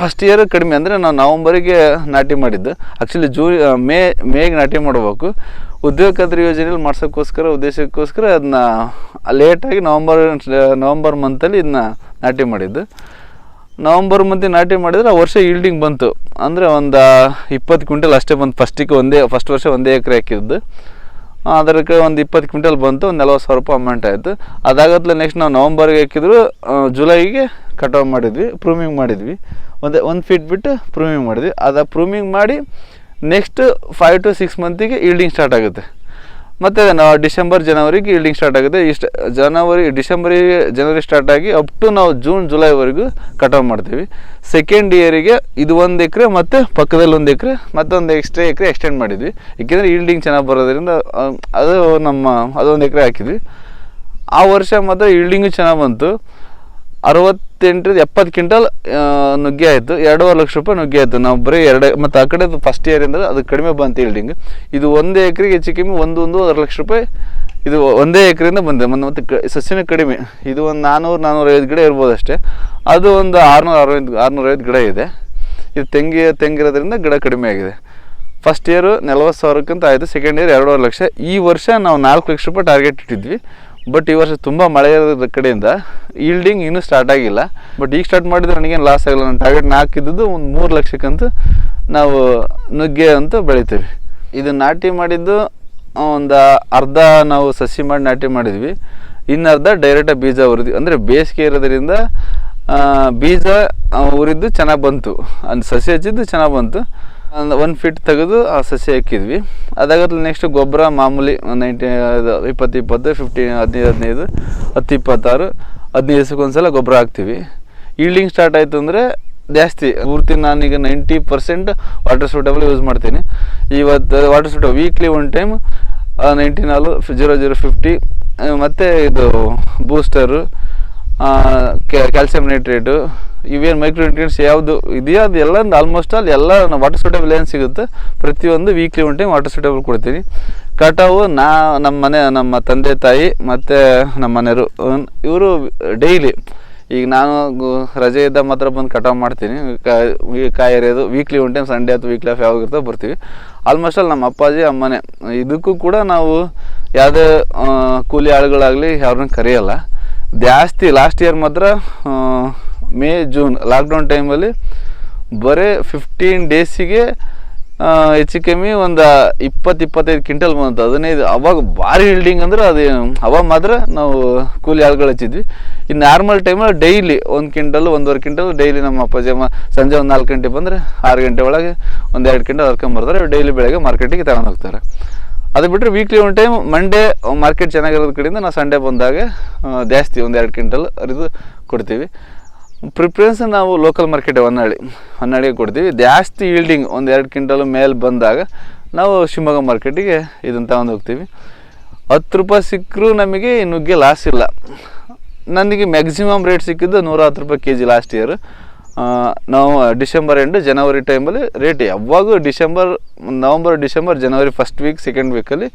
[SPEAKER 1] ಫಸ್ಟ್ ಇಯರ್ ಕಡಿಮೆ ಅಂದರೆ ನಾವು ನವಂಬರಿಗೆ ನಾಟಿ ಮಾಡಿದ್ದು. ಆ್ಯಕ್ಚುಲಿ ಜೂ ಮೇ, ಮೇಗೆ ನಾಟಿ ಮಾಡಬೇಕು. ಉದ್ಯೋಗ ಖಾತ್ರಿ ಯೋಜನೆಯಲ್ಲಿ ಮಾಡ್ಸೋಕ್ಕೋಸ್ಕರ, ಉದ್ದೇಶಕ್ಕೋಸ್ಕರ ಅದನ್ನ ಲೇಟಾಗಿ ನವಂಬರ್ ನವಂಬರ್ ಮಂತಲ್ಲಿ ಇದನ್ನ ನಾಟಿ ಮಾಡಿದ್ದು. ನವಂಬರ್ ಮಂತಿ ನಾಟಿ ಮಾಡಿದ್ರೆ ಆ ವರ್ಷ ಈಲ್ಡಿಂಗ್ ಬಂತು. ಅಂದರೆ ಒಂದು ಇಪ್ಪತ್ತು ಕ್ವಿಂಟಲ್ ಅಷ್ಟೇ ಬಂತು. ಫಸ್ಟಿಗೆ ಒಂದೇ ಫಸ್ಟ್ ವರ್ಷ ಒಂದೇ ಎಕರೆ ಹಾಕಿದ್ದು. ಅದಕ್ಕೆ ಒಂದು ಇಪ್ಪತ್ತು ಕ್ವಿಂಟಲ್ ಬಂತು, ಒಂದು ನಲ್ವತ್ತು ಸಾವಿರ ರೂಪಾಯಿ ಅಮೌಂಟ್ ಆಯಿತು. ಅದಾಗತ್ಲೆ ನೆಕ್ಸ್ಟ್ ನಾವು ನವಂಬರ್ಗೆ ಹಾಕಿದ್ರು ಜುಲೈಗೆ ಕಟಾವು ಮಾಡಿದ್ವಿ ಪ್ರೂಮಿಂಗ್ ಮಾಡಿದ್ವಿ. ಒಂದು ಒಂದು ಫೀಟ್ ಬಿಟ್ಟು ಪ್ರೂಮಿಂಗ್ ಮಾಡಿದ್ವಿ. ಅದು ಪ್ರೂಮಿಂಗ್ ಮಾಡಿ ನೆಕ್ಸ್ಟ್ ಫೈವ್ ಟು ಸಿಕ್ಸ್ ಮಂತಿಗೆ ಈಲ್ಡಿಂಗ್ ಸ್ಟಾರ್ಟ್ ಆಗುತ್ತೆ. ಮತ್ತು ನಾವು ಡಿಸೆಂಬರ್ ಜನವರಿಗೆ ಈಲ್ಡಿಂಗ್ ಸ್ಟಾರ್ಟ್ ಆಗುತ್ತೆ. ಇಷ್ಟು ಜನವರಿ ಡಿಸೆಂಬರಿಗೆ ಜನವರಿ ಸ್ಟಾರ್ಟ್ ಆಗಿ ಅಪ್ ಟು ನಾವು ಜೂನ್ ಜುಲೈವರೆಗೂ ಕಟಾವು ಮಾಡ್ತೀವಿ. ಸೆಕೆಂಡ್ ಇಯರಿಗೆ ಇದು ಒಂದು ಎಕರೆ ಮತ್ತು ಪಕ್ಕದಲ್ಲಿ ಒಂದು ಎಕರೆ, ಮತ್ತೊಂದು ಎಕ್ಸ್ಟ್ರಾ ಎಕರೆ ಎಕ್ಸ್ಟೆಂಡ್ ಮಾಡಿದ್ವಿ. ಏಕೆಂದರೆ ಈಲ್ಡಿಂಗ್ ಚೆನ್ನಾಗಿ ಬರೋದ್ರಿಂದ ಅದು ನಮ್ಮ, ಅದೊಂದು ಎಕರೆ ಹಾಕಿದ್ವಿ. ಆ ವರ್ಷ ಮಾತ್ರ ಈಲ್ಡಿಂಗು ಚೆನ್ನಾಗಿ ಬಂತು. ಅರವತ್ತೆಂಟರಿಂದ ಎಪ್ಪತ್ತು ಕ್ವಿಂಟಲ್ ನುಗ್ಗೆ ಆಯಿತು. ಎರಡೂವರೆ ಲಕ್ಷ ರೂಪಾಯಿ ನುಗ್ಗೆ ಆಯಿತು. ನಾವು ಬರೀ ಎರಡು, ಮತ್ತು ಆ ಕಡೆ ಫಸ್ಟ್ ಇಯರ್ ಅಂದರೆ ಅದು ಕಡಿಮೆ ಬಂತು ಈಲ್ಡಿಂಗ್ ಇದು ಒಂದೇ ಎಕರೆಗೆ ಹೆಚ್ಚು ಕಮ್ಮಿ ಒಂದು ಒಂದೂವರೆ ಲಕ್ಷ ರೂಪಾಯಿ ಇದು ಒಂದೇ ಎಕರೆಯಿಂದ ಬಂದಿದೆ. ಮತ್ತು, ಮತ್ತೆ ಸಸ್ಯನೂ ಕಡಿಮೆ. ಇದು ಒಂದು ನಾನ್ನೂರು ನಾನ್ನೂರೈವತ್ತು ಗಿಡ ಇರ್ಬೋದು ಅಷ್ಟೇ. ಅದು ಒಂದು ಆರುನೂರ, ಅರವತ್ತು ಆರುನೂರೈವತ್ತು ಗಿಡ ಇದೆ. ಇದು ತೆಂಗಿ, ತೆಂಗಿರೋದ್ರಿಂದ ಗಿಡ ಕಡಿಮೆ ಆಗಿದೆ. ಫಸ್ಟ್ ಇಯರು ನಲ್ವತ್ತು ಸಾವಿರಕ್ಕಿಂತ ಆಯಿತು. ಸೆಕೆಂಡ್ ಇಯರ್ ಎರಡೂವರೆ ಲಕ್ಷ. ಈ ವರ್ಷ ನಾವು ನಾಲ್ಕು ಲಕ್ಷ ರೂಪಾಯಿ ಟಾರ್ಗೆಟ್ ಇಟ್ಟಿದ್ವಿ. ಬಟ್ ಈ ವರ್ಷ ತುಂಬ ಮಳೆ ಇರೋದ್ರ ಕಡೆಯಿಂದ ಈಲ್ಡಿಂಗ್ ಇನ್ನೂ ಸ್ಟಾರ್ಟ್ ಆಗಿಲ್ಲ. ಬಟ್ ಈಗ ಸ್ಟಾರ್ಟ್ ಮಾಡಿದ್ರೆ ನನಗೇನು ಲಾಸ್ ಆಗಿಲ್ಲ. ನನ್ನ ಟಾರ್ಗೆಟ್ ನಾಲ್ಕು ಇದ್ದದ್ದು ಒಂದು ಮೂರು ಲಕ್ಷಕ್ಕಂತೂ ನಾವು ನುಗ್ಗೆ ಅಂತ ಬೆಳಿತೀವಿ. ಇದು ನಾಟಿ ಮಾಡಿದ್ದು ಒಂದು ಅರ್ಧ ನಾವು ಸಸಿ ಮಾಡಿ ನಾಟಿ ಮಾಡಿದ್ವಿ. ಇನ್ನರ್ಧ ಡೈರೆಕ್ಟಾಗಿ ಬೀಜ ಉರಿದ್ವಿ. ಅಂದರೆ ಬೇಸಿಗೆ ಇರೋದ್ರಿಂದ ಬೀಜ ಉರಿದ್ದು ಚೆನ್ನಾಗಿ ಬಂತು. ಅದು ಸಸಿ ಹಚ್ಚಿದ್ದು ಚೆನ್ನಾಗಿ ಬಂತು. ಒಂದು ಒನ್ ಫೀಟ್ ತೆಗೆದು ಆ ಸಸಿ ಹಾಕಿದ್ವಿ. ಅದಾಗತ್ಲೆ ನೆಕ್ಸ್ಟ್ ಗೊಬ್ಬರ ಮಾಮೂಲಿ ನೈಂಟಿ ಇಪ್ಪತ್ತು ಇಪ್ಪತ್ತು ಫಿಫ್ಟಿ ಹದಿನೈದು ಹದಿನೈದು ಹತ್ತು ಇಪ್ಪತ್ತಾರು ಹದಿನೈದು ಒಂದು ಸಲ ಗೊಬ್ಬರ ಹಾಕ್ತೀವಿ. ಈಲ್ಡಿಂಗ್ ಸ್ಟಾರ್ಟ್ ಆಯಿತು ಅಂದರೆ ಜಾಸ್ತಿ. ಪೂರ್ತಿ ನಾನೀಗ ninety percent water suitable use ಮಾಡ್ತೀನಿ. ಇವತ್ತು water suitable weekly one time ninety ನಾಲು zero zero fifty ಮತ್ತು ಇದು ಬೂಸ್ಟರು ಕ್ಯಾಲ್ಸಿಯಂ ನೈಟ್ರೇಟು ಇವೇನು ಮೈಕ್ರೋ ನ್ಯೂಟ್ರಿಯೆಂಟ್ಸ್ ಯಾವುದು ಇದೆಯೋ ಅದು ಎಲ್ಲ ಆಲ್ಮೋಸ್ಟ್ ಆಲ್ ಎಲ್ಲ ವಾಟರ್ ಸೂಟೇಬಲ್ ಏನು ಸಿಗುತ್ತೆ? ಪ್ರತಿಯೊಂದು weekly one time water suitable ಕೊಡ್ತೀನಿ. ಕಟಾವು ನಾ ನಮ್ಮ ಮನೆ, ನಮ್ಮ ತಂದೆ ತಾಯಿ ಮತ್ತು ನಮ್ಮ ಮನೆಯವರು ಇವರು ಡೈಲಿ ಈಗ ನಾನು ರಜೆ ಇದ್ದ ಮಾತ್ರ ಬಂದು ಕಟಾವು ಮಾಡ್ತೀನಿ. ಕಾಯಿ ಎರೆಯೋದು ವೀಕ್ಲಿ ಒನ್ ಟೈಮ್ ಸಂಡೇ ಅಥವಾ ವೀಕ್ಲಿ ಆಫ್ ಯಾವಾಗ ಇರ್ತೋ ಬರ್ತೀವಿ. ಆಲ್ಮೋಸ್ಟ್ ಅಲ್ಲಿ ನಮ್ಮ ಅಪ್ಪಾಜಿ ಅಮ್ಮನೆ ಇದಕ್ಕೂ ಕೂಡ ನಾವು ಯಾವುದೇ ಕೂಲಿ ಆಳುಗಳಾಗಲಿ ಯಾರನ್ನ ಕರೆಯಲ್ಲ. ಜಾಸ್ತಿ ಲಾಸ್ಟ್ ಇಯರ್ ಮಾತ್ರ ಮೇ, ಜೂನ್ ಲಾಕ್ಡೌನ್ ಟೈಮಲ್ಲಿ ಬರೀ ಫಿಫ್ಟೀನ್ ಡೇಸಿಗೆ ಹೆಚ್ಚು ಕಮ್ಮಿ ಒಂದು ಇಪ್ಪತ್ತು, ಇಪ್ಪತ್ತೈದು ಕ್ವಿಂಟಲ್ ಬಂತು. ಹದಿನೈದು, ಅವಾಗ ಭಾರಿ ಹಿಲ್ಡಿಂಗ್ ಅಂದ್ರೆ ಅದು, ಅವಾಗ ಮಾತ್ರ ನಾವು ಕೂಲಿ ಆಳುಗಳು ಹಚ್ಚಿದ್ವಿ. ಈ ನಾರ್ಮಲ್ ಟೈಮಲ್ಲಿ ಡೈಲಿ ಒಂದು ಕ್ವಿಂಟಲ್, ಒಂದೂವರೆ ಕ್ವಿಂಟಲ್ ಡೈಲಿ ನಮ್ಮ ಅಪ್ಪಾಜಿ ಅಮ್ಮ ಸಂಜೆ ಒಂದು ನಾಲ್ಕು ಗಂಟೆ ಬಂದರೆ ಆರು ಗಂಟೆ ಒಳಗೆ ಒಂದು ಎರಡು ಕ್ವಿಂಟಲ್ ಹರ್ಕೊಂಬರ್ತಾರೆ ಡೈಲಿ ಬೆಳಗ್ಗೆ ಮಾರ್ಕೆಟಿಗೆ ತಗೊಂಡು ಹೋಗ್ತಾರೆ. ಅದು ಬಿಟ್ಟರೆ ವೀಕ್ಲಿ ಒಂದು ಟೈಮ್ ಮಂಡೇ ಮಾರ್ಕೆಟ್ ಚೆನ್ನಾಗಿರೋದ್ ಕಡೆಯಿಂದ ನಾವು ಸಂಡೇ ಬಂದಾಗ ಜಾಸ್ತಿ ಒಂದು ಎರಡು ಕ್ವಿಂಟಲ್ ಅರಿದು ಕೊಡ್ತೀವಿ. ಪ್ರಿಫರೆನ್ಸ್ ನಾವು ಲೋಕಲ್ ಮಾರ್ಕೆಟ್ ಹೊನ್ನಾಳಿ, ಹೊನ್ನಾಳಿಗೆ ಕೊಡ್ತೀವಿ. ಜಾಸ್ತಿ ಈಲ್ಡಿಂಗ್ ಒಂದು ಎರಡು ಕ್ವಿಂಟಲ್ ಮೇಲೆ ಬಂದಾಗ ನಾವು ಶಿವಮೊಗ್ಗ ಮಾರ್ಕೆಟಿಗೆ ಇದನ್ನು ತಗೊಂಡು ಹೋಗ್ತೀವಿ. ಹತ್ತು ರೂಪಾಯಿ ಸಿಕ್ಕರೂ ನಮಗೆ ನುಗ್ಗೆ ಲಾಸ್ ಇಲ್ಲ. ನನಗೆ ಮ್ಯಾಕ್ಸಿಮಮ್ ರೇಟ್ ಸಿಕ್ಕಿದ್ದು ನೂರ ಹತ್ತು ರೂಪಾಯಿ ಕೆ ಜಿ ಲಾಸ್ಟ್ ಇಯರ್ ನಾವು ಡಿಸೆಂಬರ್ ಎಂಡ್ ಜನವರಿ ಟೈಮಲ್ಲಿ ರೇಟ್ ಯಾವಾಗೂ ಡಿಸೆಂಬರ್ ನವಂಬರ್ ಡಿಸೆಂಬರ್ ಜನವರಿ ಫಸ್ಟ್ ವೀಕ್ ಸೆಕೆಂಡ್ ವೀಕಲ್ಲಿ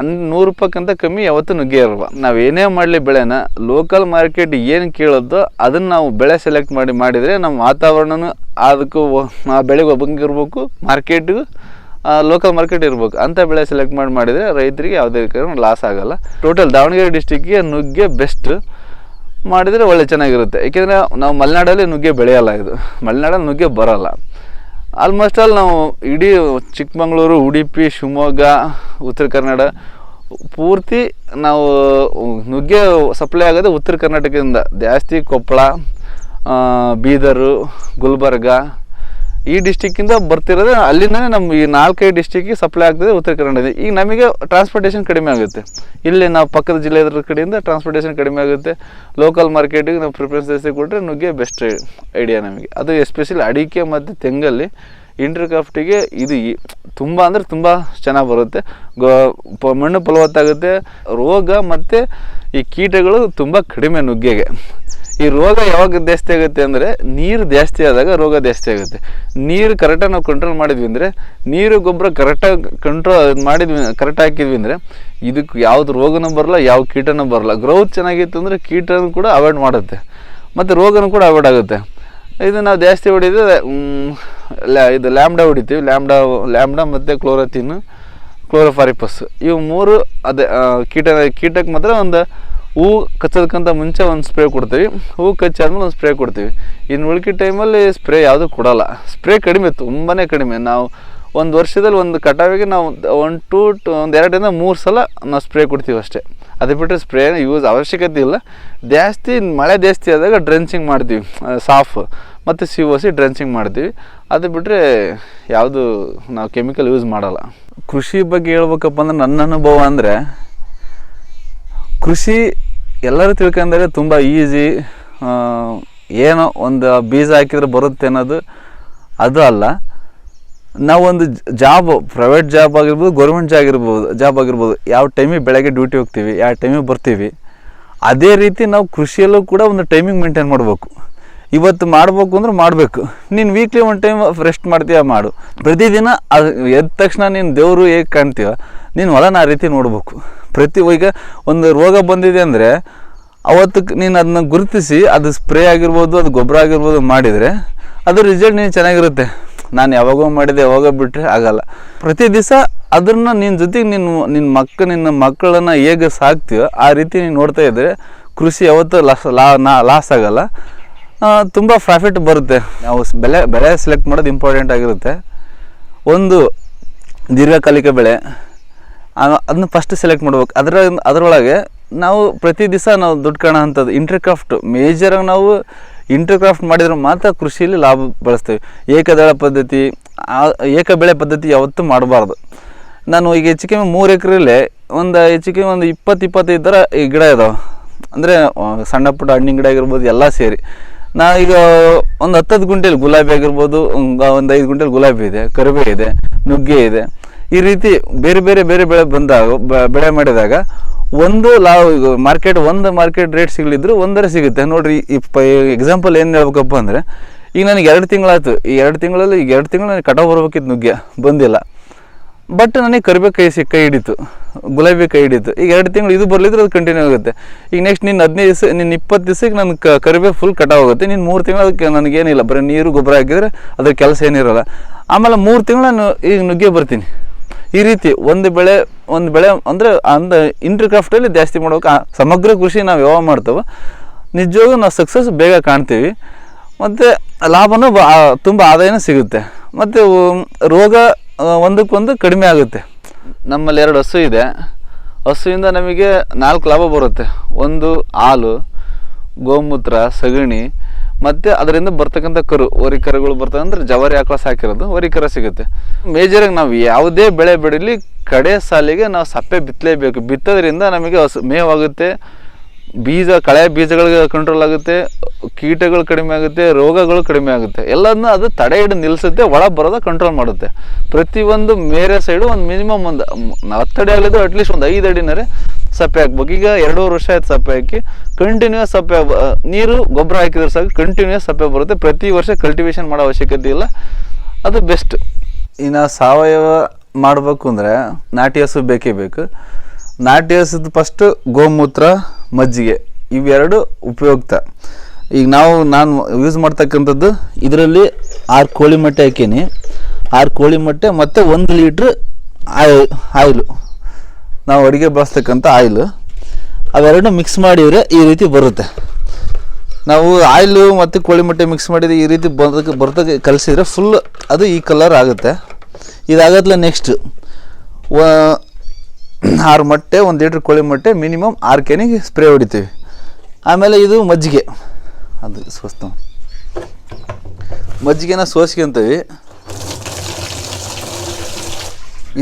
[SPEAKER 1] ಅನ್ ನೂರು ರೂಪಾಯಿಗಿಂತ ಕಮ್ಮಿ ಯಾವತ್ತೂ ನುಗ್ಗೆ ಇರಲ್ಲ ನಾವು ಏನೇ ಮಾಡಲಿ ಬೆಳೆನ ಲೋಕಲ್ ಮಾರ್ಕೆಟ್ ಏನು ಕೇಳೋದೋ ಅದನ್ನು ನಾವು ಬೆಳೆ ಸೆಲೆಕ್ಟ್ ಮಾಡಿ ಮಾಡಿದರೆ ನಮ್ಮ ವಾತಾವರಣನೂ ಅದಕ್ಕೂ ಆ ಬೆಳೆಗೆ ಒಬ್ಬಂಗೆ ಇರಬೇಕು ಮಾರ್ಕೆಟಿಗೂ ಲೋಕಲ್ ಮಾರ್ಕೆಟ್ ಇರ್ಬೇಕು. ಅಂಥ ಬೆಳೆ ಸೆಲೆಕ್ಟ್ ಮಾಡಿ ಮಾಡಿದರೆ ರೈತರಿಗೆ ಯಾವುದೇ ಕಾರಣ ಲಾಸ್ ಆಗಲ್ಲ. ಟೋಟಲ್ ದಾವಣಗೆರೆ ಡಿಸ್ಟಿಕ್ಗೆ ನುಗ್ಗೆ ಬೆಸ್ಟ್ ಮಾಡಿದರೆ ಒಳ್ಳೆ ಚೆನ್ನಾಗಿರುತ್ತೆ. ಏಕೆಂದರೆ ನಾವು ಮಲೆನಾಡಲ್ಲಿ ನುಗ್ಗೆ ಬೆಳೆಯಲ್ಲ ಇದು. ಮಲೆನಾಡಲ್ಲಿ ನುಗ್ಗೆ ಬರಲ್ಲ. ಆಲ್ಮೋಸ್ಟ್ ಆಲ್ ನಾವು ಇಡೀ ಚಿಕ್ಕಮಗಳೂರು, ಉಡುಪಿ, ಶಿವಮೊಗ್ಗ, ಉತ್ತರ ಕನ್ನಡ ಪೂರ್ತಿ ನಾವು ನುಗ್ಗೆ ಸಪ್ಲೈ ಆಗೋದು ಉತ್ತರ ಕರ್ನಾಟಕದಿಂದ. ಜಾಸ್ತಿ ಕೊಪ್ಪಳ ಬೀದರು, ಗುಲ್ಬರ್ಗ ಈ ಡಿಸ್ಟಿಕ್ಕಿಂದ ಬರ್ತಿರೋದೇ ಅಲ್ಲಿಂದನೇ ನಮ್ಮ ಈ ನಾಲ್ಕೈದು ಡಿಸ್ಟಿಕ್ಕಿಗೆ ಸಪ್ಲೈ ಆಗ್ತದೆ, ಉತ್ತರ ಕನ್ನಡ ಈಗ ನಮಗೆ ಟ್ರಾನ್ಸ್ಪೋರ್ಟೇಷನ್ ಕಡಿಮೆ ಆಗುತ್ತೆ. ಇಲ್ಲಿ ನಾವು ಪಕ್ಕದ ಜಿಲ್ಲೆ ಕಡೆಯಿಂದ ಟ್ರಾನ್ಸ್ಪೋರ್ಟೇಷನ್ ಕಡಿಮೆ ಆಗುತ್ತೆ. ಲೋಕಲ್ ಮಾರ್ಕೆಟಿಗೆ ನಾವು ಪ್ರಿಫರೆನ್ಸ್ ಕೊಟ್ಟರೆ ನುಗ್ಗೆ ಬೆಸ್ಟ್ ಐಡಿಯಾ ನಮಗೆ. ಅದು ಎಸ್ಪೆಷಲಿ ಅಡಿಕೆ ಮತ್ತು ತೆಂಗಲ್ಲಿ ಇಂಟರ್ ಕ್ರಾಫ್ಟಿಗೆ ಇದು ತುಂಬ ಅಂದರೆ ತುಂಬ ಚೆನ್ನಾಗಿ ಬರುತ್ತೆ. ಮಣ್ಣು ಫಲವತ್ತಾಗುತ್ತೆ. ರೋಗ ಮತ್ತು ಈ ಕೀಟಗಳು ತುಂಬ ಕಡಿಮೆ ನುಗ್ಗೆಗೆ. ಈ ರೋಗ ಯಾವಾಗ ಜಾಸ್ತಿ ಆಗುತ್ತೆ ಅಂದರೆ ನೀರು ಜಾಸ್ತಿ ಆದಾಗ ರೋಗ ಜಾಸ್ತಿ ಆಗುತ್ತೆ. ನೀರು ಕರೆಕ್ಟಾಗಿ ನಾವು ಕಂಟ್ರೋಲ್ ಮಾಡಿದ್ವಿ ಅಂದರೆ ನೀರು, ಗೊಬ್ಬರ ಕರೆಕ್ಟಾಗಿ ಕಂಟ್ರೋಲ್ ಮಾಡಿದ್ವಿ ಕರೆಕ್ಟ್ ಹಾಕಿದ್ವಿ ಅಂದರೆ ಇದಕ್ಕೆ ಯಾವ್ದು ರೋಗನೂ ಬರಲ್ಲ, ಯಾವ ಕೀಟನೂ ಬರಲ್ಲ. ಗ್ರೌತ್ ಚೆನ್ನಾಗಿತ್ತು ಅಂದರೆ ಕೀಟನೂ ಕೂಡ ಅವಾಯ್ಡ್ ಮಾಡುತ್ತೆ. ಮತ್ತು ರೋಗನೂ ಕೂಡ ಅವಾಯ್ಡ್ ಆಗುತ್ತೆ. ಇದು ನಾವು ಜಾಸ್ತಿ ಹೊಡಿದ್ರೆ ಇದು ಲ್ಯಾಮ್ಡಾ ಹೊಡಿತೀವಿ. ಲ್ಯಾಮ್ಡಾ ಲ್ಯಾಮ್ಡಾ ಮತ್ತು ಕ್ಲೋರತಿನ್ ಕ್ಲೋರೋಫಾರಿಪಸ್. ಇವು ಮೂರು ಅದೇ ಕೀಟ ಕೀಟಕ್ಕೆ ಮಾತ್ರ ಒಂದು ಹೂವು ಕಚ್ಚೋದಕ್ಕಿಂತ ಮುಂಚೆ ಒಂದು ಸ್ಪ್ರೇ ಕೊಡ್ತೀವಿ. ಹೂ ಕಚ್ಚಾದ್ಮೇಲೆ ಒಂದು ಸ್ಪ್ರೇ ಕೊಡ್ತೀವಿ. ಇನ್ನು ಉಳ್ಕಿ ಟೈಮಲ್ಲಿ ಸ್ಪ್ರೇ ಯಾವುದೂ ಕೊಡಲ್ಲ. ಸ್ಪ್ರೇ ಕಡಿಮೆ ತುಂಬಾ ಕಡಿಮೆ. ನಾವು ಒಂದು ವರ್ಷದಲ್ಲಿ ಒಂದು ಕಟಾವಿಗೆ ನಾವು ಒಂದು ಟೂ ಟು ಒಂದು ಎರಡರಿಂದ ಮೂರು ಸಲ ನಾವು ಸ್ಪ್ರೇ ಕೊಡ್ತೀವಿ ಅಷ್ಟೇ. ಅದು ಬಿಟ್ಟರೆ ಸ್ಪ್ರೇ ಯೂಸ್ ಅವಶ್ಯಕತೆ ಇಲ್ಲ. ಜಾಸ್ತಿ ಮಳೆ ಜಾಸ್ತಿ ಆದಾಗ ಡ್ರೆನ್ಸಿಂಗ್ ಮಾಡ್ತೀವಿ. ಸಾಫ್ ಮತ್ತು ಸಿ ಓಸಿ ಡ್ರೆನ್ಸಿಂಗ್ ಮಾಡ್ತೀವಿ. ಅದು ಬಿಟ್ಟರೆ ಯಾವುದು ನಾವು ಕೆಮಿಕಲ್ ಯೂಸ್ ಮಾಡಲ್ಲ. ಕೃಷಿ ಬಗ್ಗೆ ಹೇಳ್ಬೇಕಪ್ಪ ಅಂದ್ರೆ ನನ್ನ ಅನುಭವ ಅಂದರೆ ಕೃಷಿ ಎಲ್ಲರೂ ತಿಳ್ಕೊಂಡಾಗ ತುಂಬ ಈಸಿ ಏನೋ ಒಂದು ಬೀಜ ಹಾಕಿದ್ರೆ ಬರುತ್ತೆ ಅನ್ನೋದು ಅದು ಅಲ್ಲ. ನಾವೊಂದು ಜಾಬ್ ಪ್ರೈವೇಟ್ ಜಾಬ್ ಆಗಿರ್ಬೋದು ಗೌರ್ಮೆಂಟ್ ಜಾಬ್ ಆಗಿರ್ಬೋದು ಜಾಬ್ ಆಗಿರ್ಬೋದು, ಯಾವ ಟೈಮಿಗೆ ಬೆಳಗ್ಗೆ ಡ್ಯೂಟಿ ಹೋಗ್ತೀವಿ, ಯಾವ ಟೈಮಿಗೆ ಬರ್ತೀವಿ, ಅದೇ ರೀತಿ ನಾವು ಕೃಷಿಯಲ್ಲೂ ಕೂಡ ಒಂದು ಟೈಮಿಂಗ್ ಮೇಂಟೈನ್ ಮಾಡಬೇಕು. ಇವತ್ತು ಮಾಡಬೇಕು ಅಂದ್ರೆ ಮಾಡಬೇಕು. ನೀನು ವೀಕ್ಲಿ ಒಂದು ಟೈಮ್ ರೆಸ್ಟ್ ಮಾಡ್ತೀಯ, ಮಾಡು. ಪ್ರತಿದಿನ ಅದು ಎದ್ದ ತಕ್ಷಣ ನೀನು ದೇವರು ಹೇಗೆ ಕಾಣ್ತೀವ ನೀನು ಹೊಲನ ಆ ರೀತಿ ನೋಡ್ಬೇಕು. ಪ್ರತಿ ಈಗ ಒಂದು ರೋಗ ಬಂದಿದೆ ಅಂದರೆ ಅವತ್ತಕ್ಕೆ ನೀನು ಅದನ್ನ ಗುರುತಿಸಿ ಅದು ಸ್ಪ್ರೇ ಆಗಿರ್ಬೋದು, ಅದು ಗೊಬ್ಬರ ಆಗಿರ್ಬೋದು ಮಾಡಿದರೆ ಅದು ರಿಸಲ್ಟ್ ನೀನು ಚೆನ್ನಾಗಿರುತ್ತೆ. ನಾನು ಯಾವಾಗೋ ಮಾಡಿದೆ, ಯಾವಾಗ ಬಿಟ್ಟರೆ ಆಗಲ್ಲ. ಪ್ರತಿ ದಿವಸ ಅದನ್ನ ನಿನ್ನ ಜೊತೆಗೆ ನಿನ್ನ ನಿನ್ನ ಮಕ್ಕ ನಿನ್ನ ಮಕ್ಕಳನ್ನು ಹೇಗೆ ಸಾಕ್ತೀವೋ ಆ ರೀತಿ ನೀನು ನೋಡ್ತಾ ಇದ್ದರೆ ಕೃಷಿ ಯಾವತ್ತೂ ಲಾಸ್, ಲಾ, ನಾ ಲಾಸ್ ಆಗಲ್ಲ. ತುಂಬ ಪ್ರಾಫಿಟ್ ಬರುತ್ತೆ. ನಾವು ಬೆಲೆ ಬೆಳೆ ಸೆಲೆಕ್ಟ್ ಮಾಡೋದು ಇಂಪಾರ್ಟೆಂಟ್ ಆಗಿರುತ್ತೆ. ಒಂದು ದೀರ್ಘಕಾಲಿಕ ಬೆಳೆ. ಅದನ್ನ ಫಸ್ಟ್ ಸೆಲೆಕ್ಟ್ ಮಾಡ್ಬೇಕು. ಅದರ ಅದರೊಳಗೆ ನಾವು ಪ್ರತಿ ದಿವಸ ನಾವು ದುಡ್ಡು ಕಾಣೋ ಇಂಟರ್ಕ್ರಾಫ್ಟ್ ಮೇಜರಾಗಿ ನಾವು ಇಂಟರ್ಕ್ರಾಫ್ಟ್ ಮಾಡಿದ್ರೆ ಮಾತ್ರ ಕೃಷಿಯಲ್ಲಿ ಲಾಭ ಬಳಸ್ತೇವೆ. ಏಕದಳ ಪದ್ಧತಿ ಏಕ ಬೆಳೆ ಪದ್ಧತಿ ಯಾವತ್ತೂ ಮಾಡಬಾರ್ದು. ನಾನು ಈಗ ಹೆಚ್ಚಿಗೆ ಮೂರು ಎಕರೆಯಲ್ಲಿ ಒಂದು ಹೆಚ್ಚಿಗೆ ಒಂದು ಇಪ್ಪತ್ತು ಇಪ್ಪತ್ತೈದು ಥರ ಈ ಗಿಡ ಇದಾವೆ. ಅಂದರೆ ಸಣ್ಣ ಪುಟ್ಟ ಹಣ್ಣಿನ ಗಿಡ ಆಗಿರ್ಬೋದು, ಎಲ್ಲ ಸೇರಿ. ನಾನು ಈಗ ಒಂದು ಹತ್ತತ್ತು ಗುಂಟೆಲಿ ಗುಲಾಬಿ ಆಗಿರ್ಬೋದು, ಒಂದು ಐದು ಗುಂಟೆಲಿ ಗುಲಾಬಿ ಇದೆ ಕರಿಬೇ ಇದೆ, ನುಗ್ಗೆ ಇದೆ. ಈ ರೀತಿ ಬೇರೆ ಬೇರೆ ಬೇರೆ ಬೆಳೆ ಬಂದಾಗ ಬೆಳೆ ಮಾಡಿದಾಗ ಒಂದು ಲಾಭ ಮಾರ್ಕೆಟ್ ಒಂದು ಮಾರ್ಕೆಟ್ ರೇಟ್ ಸಿಗಲಿದ್ರು ಒಂದರ ಸಿಗುತ್ತೆ. ನೋಡ್ರಿ ಪ ಎಕ್ಸಾಂಪಲ್ ಏನು ಹೇಳ್ಬೇಕಪ್ಪ ಅಂದರೆ, ಈಗ ನನಗೆ ಎರಡು ತಿಂಗಳಾಯ್ತು. ಈ ಎರಡು ತಿಂಗಳಲ್ಲಿ ಈಗ ಎರಡು ತಿಂಗಳು ನನಗೆ ಕಟಾವು ಬರ್ಬೇಕಿತ್ತು ನುಗ್ಗೆ, ಬಂದಿಲ್ಲ. ಬಟ್ ನನಗೆ ಕರಿಬೇ ಕೈ ಸಿ ಕೈ ಹಿಡಿತು, ಗುಲಾಬಿ ಕೈ ಹಿಡಿತು. ಈಗ ಎರಡು ತಿಂಗಳು ಇದು ಬರ್ಲಿದ್ರೆ ಅದು ಕಂಟಿನ್ಯೂ ಆಗುತ್ತೆ. ಈಗ ನೆಕ್ಸ್ಟ್ ನಿನ್ನ ಹದಿನೈದು ದಿವಸ, ನಿನ್ನ ಇಪ್ಪತ್ತು ದಿವಸಕ್ಕೆ ನನ್ನ ಕ ಕರಿಬೇ ಫುಲ್ ಕಟಾವ್ ಆಗುತ್ತೆ. ನೀನು ಮೂರು ತಿಂಗಳು ಅದಕ್ಕೆ ನನಗೇನಿಲ್ಲ. ಬರೀ ನೀರು, ಗೊಬ್ಬರ ಹಾಕಿದ್ರೆ ಅದ್ರ ಕೆಲಸ ಏನಿರಲ್ಲ. ಆಮೇಲೆ ಮೂರು ತಿಂಗಳು ನಾನು ಈಗ ನುಗ್ಗೆ ಬರ್ತೀನಿ. ಈ ರೀತಿ ಒಂದು ಬೆಳೆ ಒಂದು ಬೆಳೆ ಅಂದರೆ ಅಂದ ಇಂಟ್ರಿ ಕ್ರಾಫ್ಟಲ್ಲಿ ಜಾಸ್ತಿ ಮಾಡೋಕೆ ಸಮಗ್ರ ಕೃಷಿ ನಾವು ಯಾವಾಗ ಮಾಡ್ತೇವೆ ನಿಜವಾಗೂ ನಾವು ಸಕ್ಸಸ್ ಬೇಗ ಕಾಣ್ತೀವಿ. ಮತ್ತು ಲಾಭನೂ ಬಾ ತುಂಬ ಆದಾಯನೂ ಸಿಗುತ್ತೆ. ಮತ್ತು ರೋಗ ಒಂದಕ್ಕೊಂದು ಕಡಿಮೆ ಆಗುತ್ತೆ. ನಮ್ಮಲ್ಲಿ ಎರಡು ಹಸು ಇದೆ. ಹಸುವಿಂದ ನಮಗೆ ನಾಲ್ಕು ಲಾಭ ಬರುತ್ತೆ. ಒಂದು ಹಾಲು, ಗೋಮೂತ್ರ, ಸಗಣಿ ಮತ್ತು ಅದರಿಂದ ಬರ್ತಕ್ಕಂಥ ಕರು, ವರಿ ಕರುಗಳು ಬರ್ತವೆ ಅಂದ್ರೆ ಜವಾರಿ ಆಕಳ ಸಾಕಿರೋದು ವರಿ ಕರ ಸಿಗುತ್ತೆ. ಮೇಜರಾಗಿ ನಾವು ಯಾವುದೇ ಬೆಳೆ ಬೆಳೀಲಿ ಕಡೆ ಸಾಲಿಗೆ ನಾವು ಸಪ್ಪೆ ಬಿತ್ತಲೇಬೇಕು. ಬಿತ್ತೋದ್ರಿಂದ ನಮಗೆ ಹಸು, ಮೇವಾಗುತ್ತೆ, ಬೀಜ, ಕಳೆ ಬೀಜಗಳಿಗೆ ಕಂಟ್ರೋಲ್ ಆಗುತ್ತೆ, ಕೀಟಗಳು ಕಡಿಮೆ ಆಗುತ್ತೆ, ರೋಗಗಳು ಕಡಿಮೆ ಆಗುತ್ತೆ. ಎಲ್ಲದನ್ನ ಅದು ತಡೆ ಹಿಡಿದು ನಿಲ್ಲಿಸುತ್ತೆ ಒಳ ಬರೋದ ಕಂಟ್ರೋಲ್ ಮಾಡುತ್ತೆ. ಪ್ರತಿಯೊಂದು ಮೇರೆ ಸೈಡು ಒಂದು ಮಿನಿಮಮ್ ಒಂದು ಹತ್ತಡಿ ಆಗಲಿದ್ದು ಅಟ್ಲೀಸ್ಟ್ ಒಂದು ಐದು ಅಡಿನರೆ ಸಪ್ಪೆ ಹಾಕ್ಬೇಕು ಈಗ ಎರಡೂವರೆ ವರ್ಷ ಆಯ್ತು ಸಪ್ಪೆ ಹಾಕಿ ಕಂಟಿನ್ಯೂಸ್ ಸಪ್ಪೆ ನೀರು, ಗೊಬ್ಬರ ಹಾಕಿದ್ರೆ ಸಾಕು. ಕಂಟಿನ್ಯೂಸ್ ಸಪ್ಪೆ ಬರುತ್ತೆ. ಪ್ರತಿ ವರ್ಷ ಕಲ್ಟಿವೇಶನ್ ಮಾಡೋ ಅವಶ್ಯಕತೆ ಇಲ್ಲ. ಅದು ಬೆಸ್ಟ್ ಇನ್ನು ಸಾವಯವ ಮಾಡಬೇಕು ಅಂದರೆ ನಾಟಿ ಹಸು ಬೇಕೇ ಬೇಕು. ನಾಟಿ ಹಸುದು ಫಸ್ಟು ಗೋಮೂತ್ರ, ಮಜ್ಜಿಗೆ. ಇವೆರಡು ಉಪಯುಕ್ತ. ಈಗ ನಾವು, ನಾನು ಯೂಸ್ ಮಾಡ್ತಕ್ಕಂಥದ್ದು ಇದರಲ್ಲಿ ಆರು ಕೋಳಿ ಮೊಟ್ಟೆ ಹಾಕೀನಿ. ಆರು ಕೋಳಿ ಮೊಟ್ಟೆ ಮತ್ತು ಒಂದು ಲೀಟ್ರ್ ಆಯ್ ಆಯಿಲು. ನಾವು ಅಡುಗೆ ಬಳಸ್ತಕ್ಕಂಥ ಆಯಿಲು ಅವೆರಡು ಮಿಕ್ಸ್ ಮಾಡಿದರೆ ಈ ರೀತಿ ಬರುತ್ತೆ. ನಾವು ಆಯಿಲು ಮತ್ತು ಕೋಳಿ ಮೊಟ್ಟೆ ಮಿಕ್ಸ್ ಮಾಡಿದರೆ ಈ ರೀತಿ ಬರೋದಕ್ಕೆ ಬರ್ತಕ್ಕೆ ಕಲಿಸಿದ್ರೆ ಫುಲ್ ಅದು ಈ ಕಲರ್ ಆಗುತ್ತೆ. ಇದಾಗತ್ತಲ್ಲ ನೆಕ್ಸ್ಟ್ ಆರು ಮೊಟ್ಟೆ, ಒಂದು ಲೀಟ್ರ್ ಕೋಳಿ ಮೊಟ್ಟೆ ಮಿನಿಮಮ್ ಆರು ಕೆನಿಗೆ ಸ್ಪ್ರೇ ಹೊಡಿತೀವಿ. ಆಮೇಲೆ ಇದು ಮಜ್ಜಿಗೆ. ಅದು ಸೋಸ್ತು. ಮಜ್ಜಿಗೆನ ಸೋಸ್ಕೊಂತೀವಿ.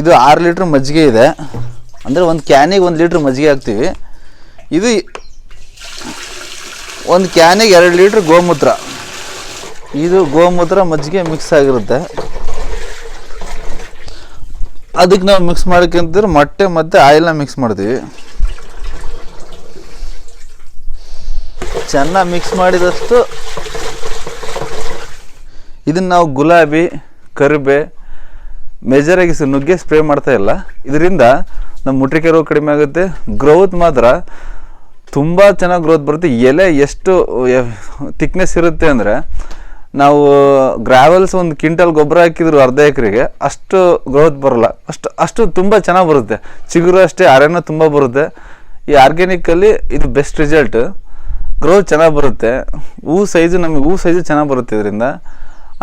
[SPEAKER 1] ಇದು ಆರು ಲೀಟ್ರ್ ಮಜ್ಜಿಗೆ ಇದೆ. ಅಂದರೆ ಒಂದು ಕ್ಯಾನಿಗೆ ಒಂದು ಲೀಟ್ರ್ ಮಜ್ಜಿಗೆ ಹಾಕ್ತೀವಿ. ಇದು ಒಂದು ಕ್ಯಾನಿಗೆ ಎರಡು ಲೀಟ್ರ್ ಗೋಮೂತ್ರ. ಇದು ಗೋಮೂತ್ರ ಮಜ್ಜಿಗೆ ಮಿಕ್ಸ್ ಆಗಿರುತ್ತೆ. ಅದಕ್ಕೆ ನಾವು ಮಿಕ್ಸ್ ಮಾಡ್ಕೊಂತಿದ್ರೆ ಮೊಟ್ಟೆ ಮತ್ತು ಆಯಿಲ್ನ ಮಿಕ್ಸ್ ಮಾಡ್ತೀವಿ. ಚೆನ್ನಾಗಿ ಮಿಕ್ಸ್ ಮಾಡಿದಷ್ಟು ಇದನ್ನ ನಾವು ಗುಲಾಬಿ, ಕರಿಬೆ, ಮೇಜರಾಗಿ ನುಗ್ಗೆ ಸ್ಪ್ರೇ ಮಾಡ್ತಾ ಇಲ್ಲ. ಇದರಿಂದ ನಮ್ಮ ಮುಟ್ರಿಕೆ ರೋಗ ಕಡಿಮೆ ಆಗುತ್ತೆ. ಗ್ರೋತ್ ಮಾತ್ರ ತುಂಬ ಚೆನ್ನಾಗಿ ಗ್ರೋತ್ ಬರುತ್ತೆ. ಎಲೆ ಎಷ್ಟು ಥಿಕ್ನೆಸ್ ಇರುತ್ತೆ ಅಂದರೆ ನಾವು ಗ್ರಾವೆಲ್ಸ್ ಒಂದು ಕ್ವಿಂಟಲ್ ಗೊಬ್ಬರ ಹಾಕಿದ್ರು ಅರ್ಧ ಎಕರೆಗೆ ಅಷ್ಟು ಗ್ರೋತ್ ಬರಲ್ಲ. ಅಷ್ಟು ಅಷ್ಟು ತುಂಬ ಚೆನ್ನಾಗಿ ಬರುತ್ತೆ. ಚಿಗುರು ಅಷ್ಟೇ ಅರೆನೂ ತುಂಬ ಬರುತ್ತೆ. ಈ ಆರ್ಗ್ಯಾನಿಕ್ಕಲ್ಲಿ ಇದು ಬೆಸ್ಟ್ ರಿಸಲ್ಟ್ ಗ್ರೋತ್ ಚೆನ್ನಾಗಿ ಬರುತ್ತೆ. ಹೂ ಸೈಜು ನಮಗೆ ಹೂ ಸೈಜು ಚೆನ್ನಾಗಿ ಬರುತ್ತೆ ಇದರಿಂದ.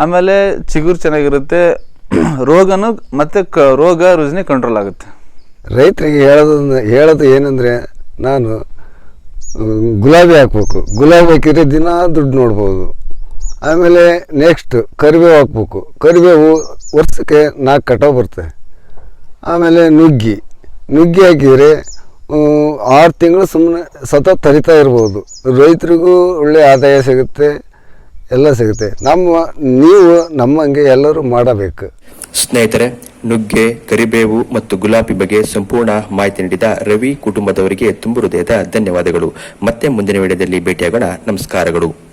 [SPEAKER 1] ಆಮೇಲೆ ಚಿಗುರು ಚೆನ್ನಾಗಿರುತ್ತೆ. ರೋಗನೂ ಮತ್ತು ಕ, ರೋಗ ರುಜಿನಿ ಕಂಟ್ರೋಲ್ ಆಗುತ್ತೆ.
[SPEAKER 3] ರೈತರಿಗೆ ಹೇಳೋದನ್ನ, ಹೇಳೋದು ಏನಂದರೆ ನಾನು ಗುಲಾಬಿ ಹಾಕ್ಬೇಕು. ಗುಲಾಬಿ ಹಾಕಿದರೆ ದಿನ ದುಡ್ಡು ನೋಡ್ಬೋದು. ಆಮೇಲೆ ನೆಕ್ಸ್ಟ್ ಕರಿಬೇವು ಹಾಕ್ಬೇಕು. ಕರಿಬೇವು ವರ್ಷಕ್ಕೆ ನಾಲ್ಕು ಕಟಾವು ಬರುತ್ತೆ. ಆಮೇಲೆ ನುಗ್ಗಿ. ನುಗ್ಗಿ ಹಾಕಿದರೆ ಆರು ತಿಂಗಳು ಸುಮ್ಮನೆ ಸತತ ತರಿತಾ ಇರ್ಬೋದು. ರೈತರಿಗೂ ಒಳ್ಳೆ ಆದಾಯ ಸಿಗುತ್ತೆ, ಎಲ್ಲ ಸಿಗುತ್ತೆ. ನಮ್ಮ, ನೀವು ನಮ್ಮಂಗೆ ಎಲ್ಲರೂ ಮಾಡಬೇಕು.
[SPEAKER 2] ಸ್ನೇಹಿತರೆ, ನುಗ್ಗೆ, ಕರಿಬೇವು ಮತ್ತು ಗುಲಾಬಿ ಬಗ್ಗೆ ಸಂಪೂರ್ಣ ಮಾಹಿತಿ ನೀಡಿದ ರವಿ ಕುಟುಂಬದವರಿಗೆ ತುಂಬು ಹೃದಯದ ಧನ್ಯವಾದಗಳು. ಮತ್ತೆ ಮುಂದಿನ ವಿಡಿಯೋದಲ್ಲಿ ಭೇಟಿಯಾಗೋಣ. ನಮಸ್ಕಾರಗಳು.